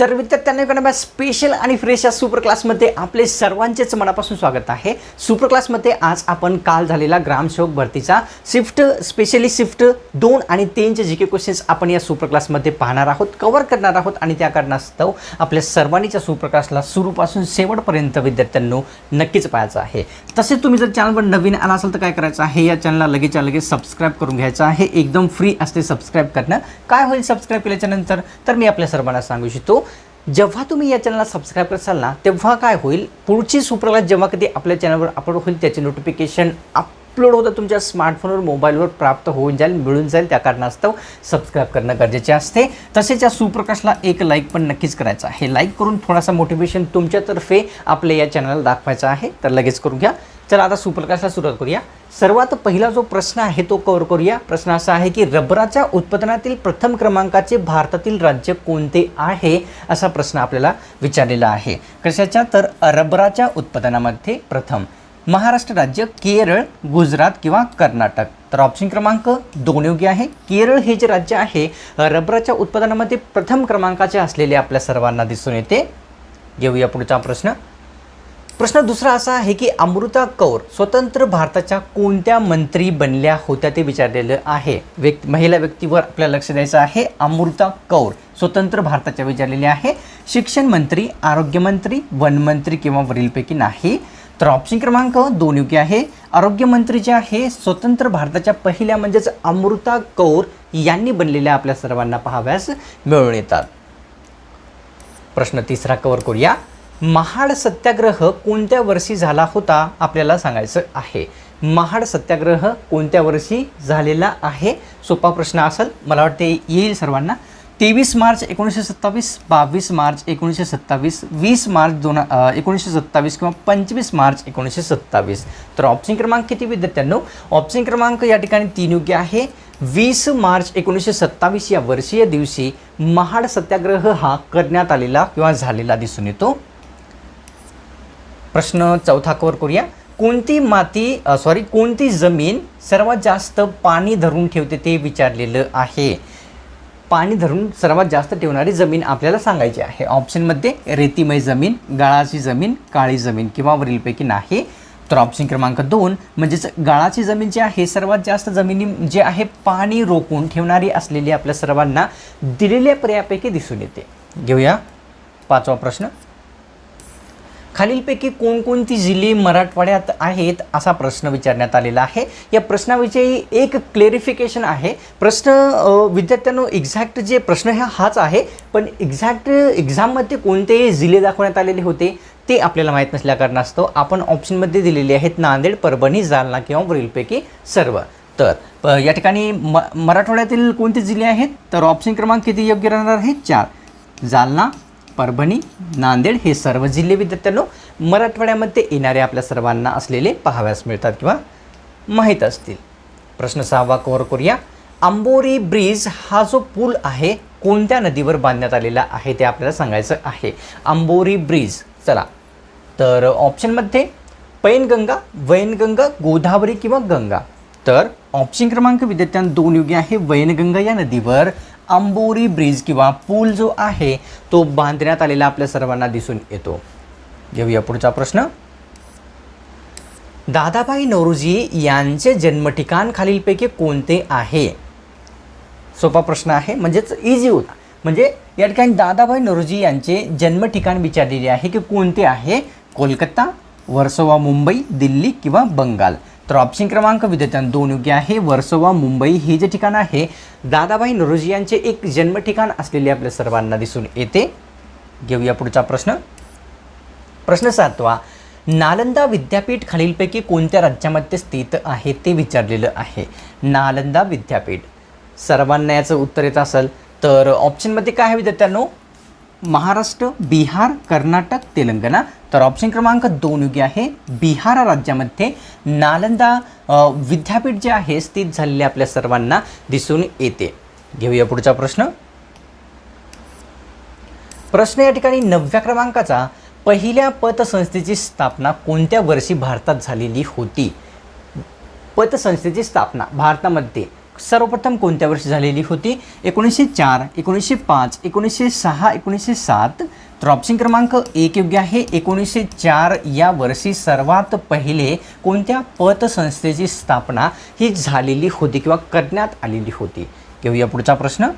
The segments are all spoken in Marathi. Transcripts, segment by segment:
तर विद्यार्थ्यांना एखाद्या स्पेशल आणि फ्रेश या सुपर क्लासमध्ये आपले सर्वांचेच मनापासून स्वागत आहे. सुपर क्लासमध्ये आज आपण काल झालेला ग्रामसेवक भरतीचा शिफ्ट स्पेशली शिफ्ट दोन आणि तीनचे जी के क्वेश्चन्स आपण या सुपर क्लासमध्ये पाहणार आहोत कव्हर करणार आहोत आणि त्या कारणास्तव आपल्या सर्वांनीच्या सुपर क्लासला सुरूपासून शेवटपर्यंत विद्यार्थ्यांनो नक्कीच पाहायचं आहे. तसेच तुम्ही जर चॅनलवर नवीन आला असाल तर काय करायचं आहे? या चॅनलला लगेचच्या लगेच सबस्क्राईब करून घ्यायचं आहे. एकदम फ्री असते सबस्क्राईब करणं. काय होईल सबस्क्राईब केल्याच्यानंतर तर मी आपल्या सर्वांना सांगू इच्छितो जेव्हा तुम्ही या चॅनलला सबस्क्राईब कराल ना तेव्हा काय होईल? पुढची सुप्रला जेव्हा कधी आपल्या चॅनलवर अपलोड होईल त्याचे नोटिफिकेशन अपलोड होतं तुमच्या स्मार्टफोनवर मोबाईलवर प्राप्त होऊन जाईल मिळून जाईल. त्या कारणास्तव सबस्क्राईब करणं गरजेचे असते. तसेच या सुप्रकाशला एक लाईक पण नक्कीच करायचं आहे. लाईक करून थोडासा मोटिवेशन तुमच्यातर्फे आपल्या या चॅनलला दाखवायचा आहे. तर लगेच करून घ्या. चला आता सुप्रकाशला सुरुवात करूया. सर्वात पहिला जो प्रश्न आहे तो कव्हर करूया. प्रश्न असा आहे की रबराच्या उत्पादनातील प्रथम क्रमांकाचे भारतातील राज्य कोणते आहे असा प्रश्न आपल्याला विचारलेला आहे. कशाच्या? तर रबराच्या उत्पादनामध्ये प्रथम महाराष्ट्र राज्य केरळ गुजरात किंवा कर्नाटक. तर ऑप्शन क्रमांक दोन योग्य आहे. केरळ हे जे राज्य आहे रबराच्या उत्पादनामध्ये प्रथम क्रमांकाचे असलेले आपल्या सर्वांना दिसून येते. घेऊया पुढचा प्रश्न. प्रश्न दुसरा असा आहे की अमृता कौर स्वतंत्र भारताच्या कोणत्या मंत्री बनल्या होत्या ते विचारलेलं आहे. व्यक्ती महिला व्यक्तीवर आपल्याला लक्ष द्यायचं आहे. अमृता कौर स्वतंत्र भारताच्या विचारलेले आहे. शिक्षण मंत्री आरोग्यमंत्री वनमंत्री किंवा वरीलपैकी नाही. तर ऑप्शन क्रमांक दोन योग्य आहे. आरोग्यमंत्री जे आहे स्वतंत्र भारताच्या पहिल्या म्हणजेच अमृता कौर यांनी बनलेल्या आपल्या सर्वांना पाहाव्यास मिळून येतात. प्रश्न तिसरा कवर करूया. महाड सत्याग्रह कोणत्या वर्षी झाला होता आपल्याला सांगायचं आहे. महाड सत्याग्रह कोणत्या वर्षी झालेला आहे? सोपा प्रश्न असेल. मला वाटते येईल सर्वांना. तेवीस मार्च एकोणीसशे सत्तावीस बावीस मार्च एकोणीसशे सत्तावीस वीस मार्च दोन एकोणीसशे सत्तावीस किंवा पंचवीस मार्च एकोणीसशे सत्तावीस. तर ऑप्शन क्रमांक किती विद्यार्थ्यांनो? ऑप्शन क्रमांक या ठिकाणी तीन योग्य आहे. वीस मार्च एकोणीसशे सत्तावीस या वर्षीय दिवशी महाड सत्याग्रह हा करण्यात आलेला किंवा झालेला दिसून येतो. प्रश्न चौथा कवर करूया. कोणती माती सॉरी कोणती जमीन सर्वात जास्त पाणी धरून ठेवते ते विचारलेलं आहे. पाणी धरून सर्वात जास्त ठेवणारी जमीन आपल्याला सांगायची आहे. ऑप्शनमध्ये रेतीमय जमीन गाळाची जमीन काळी जमीन किंवा वरीलपैकी नाही. तर ऑप्शन क्रमांक दोन म्हणजेच गाळाची जमीन जी आहे सर्वात जास्त जमिनी जे आहे पाणी रोखून ठेवणारी असलेली आपल्या सर्वांना दिलेल्या पर्यायापैकी दिसून येते. घेऊया पाचवा प्रश्न. खालीलपैकी कोणकोणती जिल्हे मराठवाड्यात आहेत असा प्रश्न विचारण्यात आलेला आहे. या प्रश्नाविषयी एक क्लेरिफिकेशन आहे. प्रश्न विद्यार्थ्यांनो एक्झॅक्ट जे प्रश्न हा हाच आहे पण एक्झॅक्ट एक्झाममध्ये कोणते जिल्हे दाखवण्यात आलेले होते ते आपल्याला माहीत नसल्या कारणास्तव आपण ऑप्शनमध्ये दिलेले आहेत नांदेड परभणी जालना किंवा वरीलपैकी सर्व. तर या ठिकाणी म मराठवाड्यातील कोणते जिल्हे आहेत? तर ऑप्शन क्रमांक किती योग्य राहणार आहे? चार. जालना परभणी नांदेड हे सर्व जिल्हे विद्यार्थ्यांनो मराठवाड्यामध्ये येणारे आपल्या सर्वांना असलेले पाहाव्यास मिळतात किंवा माहीत असतील. प्रश्न सहावा कव्हर करूया. आंबोरी ब्रिज हा जो पूल आहे कोणत्या नदीवर बांधण्यात आलेला आहे ते आपल्याला सांगायचं आहे. आंबोरी ब्रिज चला. तर ऑप्शनमध्ये पैनगंगा वैनगंगा गोदावरी किंवा गंगा. तर ऑप्शन क्रमांक विद्यार्थ्यांना दोन योग्य आहे. वैनगंगा या नदीवर आंबोरी ब्रिज किंवा पूल जो आहे तो बांधण्यात आलेला आपल्या सर्वांना दिसून येतो. घेऊया पुढचा प्रश्न. दादाभाई नौरोजी यांचे जन्मठिकाण खालीलपैकी कोणते आहे? सोपा प्रश्न आहे म्हणजेच इझी होता. म्हणजे या ठिकाणी दादाभाई नौरोजी यांचे जन्मठिकाण विचारलेले आहे की कोणते आहे? कोलकाता वर्सोवा मुंबई दिल्ली किंवा बंगाल. तर ऑप्शन क्रमांक विद्यार्थ्यांना दोन योग्य आहे. वर्सोवा मुंबई हे जे ठिकाण आहे दादाभाई नरोजी यांचे एक जन्मठिकाण असलेले आपल्या सर्वांना दिसून येते. घेऊया पुढचा प्रश्न. प्रश्न सातवा नालंदा विद्यापीठ खालीलपैकी कोणत्या राज्यामध्ये स्थित आहे ते विचारलेलं आहे. नालंदा विद्यापीठ. सर्वांना याचं उत्तर येत असेल तर ऑप्शनमध्ये काय आहे विद्यार्थ्यांनो? महाराष्ट्र बिहार कर्नाटक तेलंगणा. तर ऑप्शन क्रमांक दोन योग्य आहे. बिहार राज्यामध्ये नालंदा विद्यापीठ जे आहे स्थित झालेले आपल्या सर्वांना दिसून येते. घेऊया पुढचा प्रश्न. प्रश्न या ठिकाणी नवव्या क्रमांकाचा पहिल्या पतसंस्थेची स्थापना कोणत्या वर्षी भारतात झालेली होती? पतसंस्थेची स्थापना भारतामध्ये सर्वप्रथम कोणत्या वर्षी झालेली होती? एकोणीसशे चार एकोणीसशे पाच एकोणीसशे सहा एकोणीसशे सात. तर ऑप्शन क्रमांक एक योग्य आहे. एकोणीसशे चार या वर्षी सर्वात पहिले कोणत्या पतसंस्थेची स्थापना ही झालेली होती किंवा करण्यात आलेली होती? घेऊया पुढचा प्रश्न.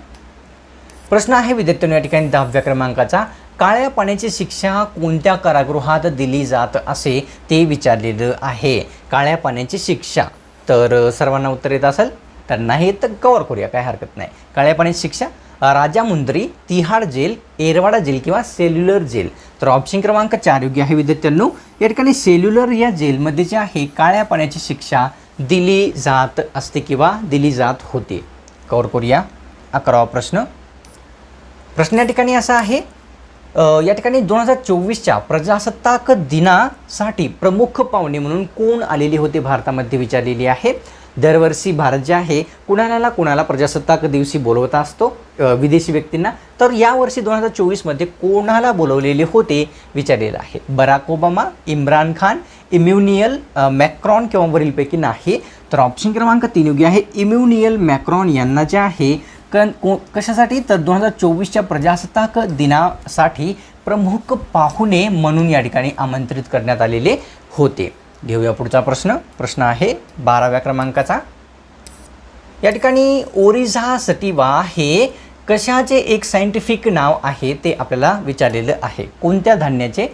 प्रश्न आहे विद्यार्थ्यांनो या ठिकाणी दहाव्या क्रमांकाचा. काळ्या पाण्याची शिक्षा कोणत्या कारागृहात दिली जात असे ते विचारलेलं आहे. काळ्या पाण्याची शिक्षा. तर सर्वांना उत्तर येत असेल? तर नाही तर कवर करूया काय हरकत नाही. काळ्या पाण्याची शिक्षा Rajahmundry Tihar jail Yerwada jail किंवा सेल्युलर जेल. तर ऑप्शन क्रमांक चार योग्य आहे विद्यार्थ्यांनो. या ठिकाणी सेल्युलर या जेलमध्ये जे आहे काळ्या पाण्याची शिक्षा दिली जात असते किंवा दिली जात होती. कवर करूया. अकरावा प्रश्न. प्रश्न या ठिकाणी असा आहे या ठिकाणी दोन हजार चोवीसच्या प्रजासत्ताक दिनासाठी प्रमुख पाहुणे म्हणून कोण आलेले होते भारतामध्ये विचारलेली आहे? दरवर्षी भारत जे आहे कुणाला ना कुणाला प्रजासत्ताक दिवशी बोलवत असतो विदेशी व्यक्तींना. तर यावर्षी दोन हजार चोवीसमध्ये कोणाला बोलवलेले होते विचारलेलं आहे. Barack Obama Imran Khan Emmanuel Macron किंवा वरीलपैकी नाही. तर ऑप्शन क्रमांक तीन योग्य आहे. इम्युनियल मॅक्रॉन यांना जे आहे कन को कशासाठी? तर दोन हजार चोवीसच्या प्रजासत्ताक दिनासाठी प्रमुख पाहुणे म्हणून या ठिकाणी आमंत्रित करण्यात आलेले होते. घेऊया पुढचा प्रश्न. प्रश्न आहे बाराव्या क्रमांकाचा. या ठिकाणी ओरिझा सटिवा हे कशाचे एक सायंटिफिक नाव आहे ते आपल्याला विचारलेलं आहे. कोणत्या धान्याचे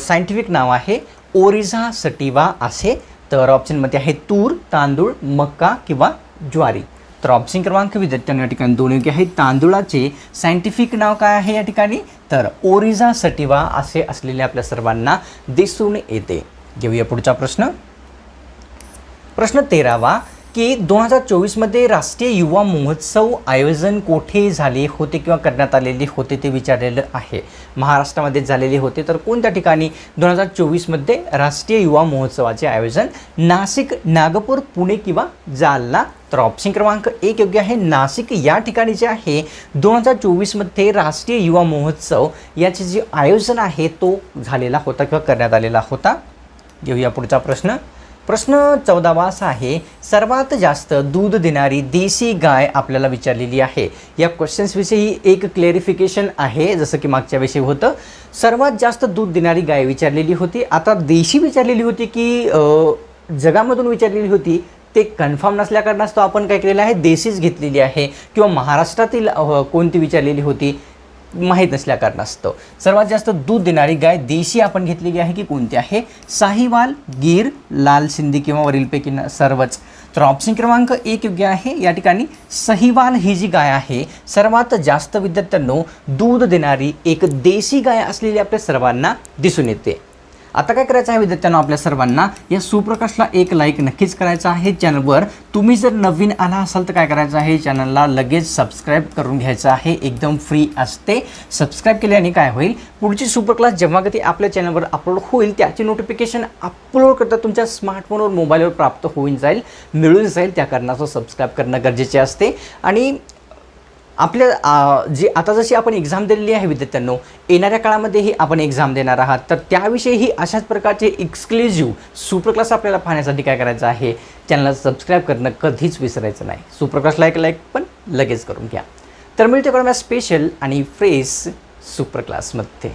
सायंटिफिक नाव आहे ओरिझा सटिवा असे? तर ऑप्शनमध्ये आहे तूर तांदूळ मक्का किंवा ज्वारी. तर ऑप्शन क्रमांक विद्यार्थ्यांना या ठिकाणी दोन योग्य आहेत. तांदूळाचे सायंटिफिक नाव काय आहे या ठिकाणी? तर ओरिझा सटिवा असे असलेले आपल्या सर्वांना दिसून येते. घेऊया पुढचा प्रश्न. प्रश्न तेरावा की दोन हजार चोवीसमध्ये राष्ट्रीय युवा महोत्सव आयोजन कोठे झाले होते किंवा करण्यात आलेले होते ते विचारलेलं आहे. महाराष्ट्रामध्ये झालेले होते तर कोणत्या ठिकाणी? दोन हजार चोवीसमध्ये राष्ट्रीय युवा महोत्सवाचे आयोजन नाशिक नागपूर पुणे किंवा जालना. तर ऑप्शन क्रमांक एक योग्य आहे. नाशिक या ठिकाणी जे आहे दोन हजार चोवीसमध्ये राष्ट्रीय युवा महोत्सव याचे जे आयोजन आहे तो झालेला होता किंवा करण्यात आलेला होता. घेऊया पुढचा प्रश्न. प्रश्न चौदावा असा आहे सर्वात जास्त दूध देणारी देशी गाय आपल्याला विचारलेली आहे. या क्वेश्चन्सविषयी एक क्लेरिफिकेशन आहे जसं की मागच्या विषयी होतं. सर्वात जास्त दूध देणारी गाय विचारलेली होती. आता देशी विचारलेली होती की जगामधून विचारलेली होती ते कन्फर्म नसल्या कारणास्तव आपण काय केलेलं आहे? देशीच घेतलेली आहे. किंवा महाराष्ट्रातील कोणती विचारलेली होती? माहीत नसल्या कारणास्तव सर्वात जास्त दूध देणारी गाय देशी आपण घेतलेली आहे की कोणती आहे? साहिवाल गीर लाल सिंधी किंवा वरीलपैकी न- सर्वच. तर ऑप्शन क्रमांक एक योग्य आहे. या ठिकाणी सहिवाल ही जी गाय आहे सर्वात जास्त विद्यार्थ्यांनो दूध देणारी एक देशी गाय असलेली आपल्या सर्वांना दिसून येते. आता काय करायचं आहे विद्यार्थ्यांना आपल्या सर्वांना? या सुप्रकाशला एक लाईक नक्कीच करायचा आहे चॅनलवर तुम्ही जर नवीन आला असाल तर काय करायचं आहे? चॅनलला लगेच सबस्क्राईब करून घ्यायचं आहे. एकदम फ्री असते. सबस्क्राईब केल्याने काय होईल? पुढची सुपर क्लास जेव्हा कधी आपल्या चॅनलवर अपलोड होईल त्याची नोटिफिकेशन अपलोड करता तुमच्या स्मार्टफोनवर मोबाईलवर प्राप्त होऊन जाईल मिळून जाईल त्या कारणाचं सबस्क्राईब करणं गरजेचे असते. आणि आपल्या जी आता जशी आपण एक्झाम दिलेली आहे विद्यार्थ्यांनो येणाऱ्या काळामध्येही आपण एक्झाम देणार आहात. तर त्याविषयीही अशाच प्रकारचे एक्सक्लुझिव्ह सुपर क्लास आपल्याला पाहण्यासाठी काय करायचं आहे चॅनलला सबस्क्राईब करणं कधीच विसरायचं नाही. सुपर लाईक एक लाईक पण लगेच करून घ्या. तर मिळते करून स्पेशल आणि फ्रेश सुपरक्लासमध्ये